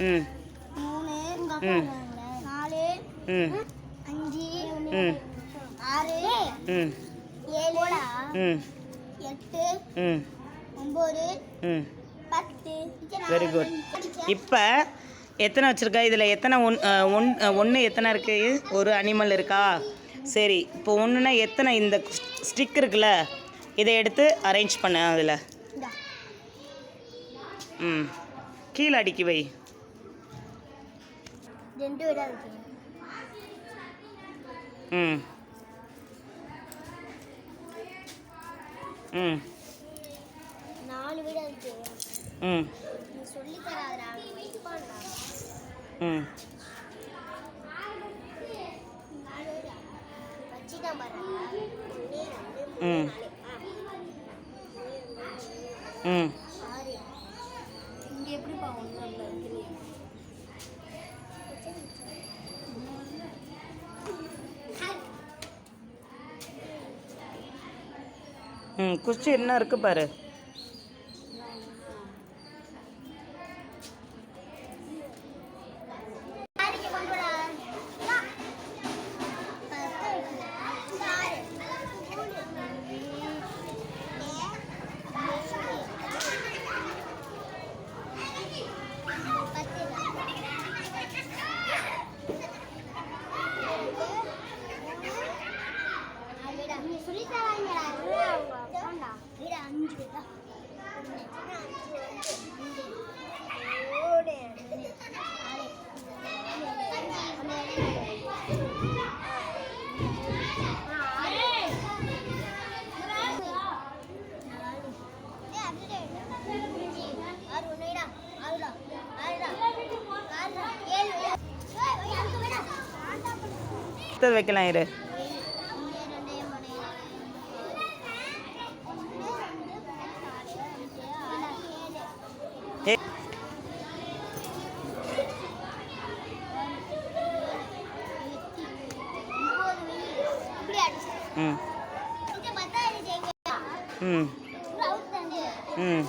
ம். மூணு ம். நாலு ம். அஞ்சு ம். ஆறு ம். ஏழு ம். எட்டு ம். ஒம்பது ம். பத்து. வெரி குட் இப்போ எத்தனை வச்சுருக்கா? இதில் எத்தனை ஒன் ஒன் ஒன்று எத்தனை இருக்குது ஒரு அனிமல் இருக்கா? சரி இப்போ ஒன்றுனா எத்தனை இந்த ஸ்டிக் இருக்குல்ல இதை எடுத்து அரேஞ்ச் பண்ண அதில். இந்தா. ம். கீழே அடுக்கி வை. ரெண்டு விட இருக்கு. ம். ம். நாலு விட இருக்கு. ம். நீ சொல்லி தராதடா. வைப்பான்டா ம். நாலு விட. வச்சுதான் பாரு ம். ம். இங்கே எப்படிப்பா ஒன்று ரெண்டு இருக்குது ம் குச்சி என்ன இருக்குது பாரு யாருக்கு கொண்டு வரா? வா. பத்து இருக்கு. ஆறு. மூணு. ஏழு. பத்து. நாலுடா. நீ சொல்லித் தராங்கடா. வேண்டா. வீடு அஞ்சு பேர் தான். ஒண்ணு, ரெண்டு, மூணு, நாலு, அடுத்தது வைக்கலாம் இரு. ம். ம். ம்.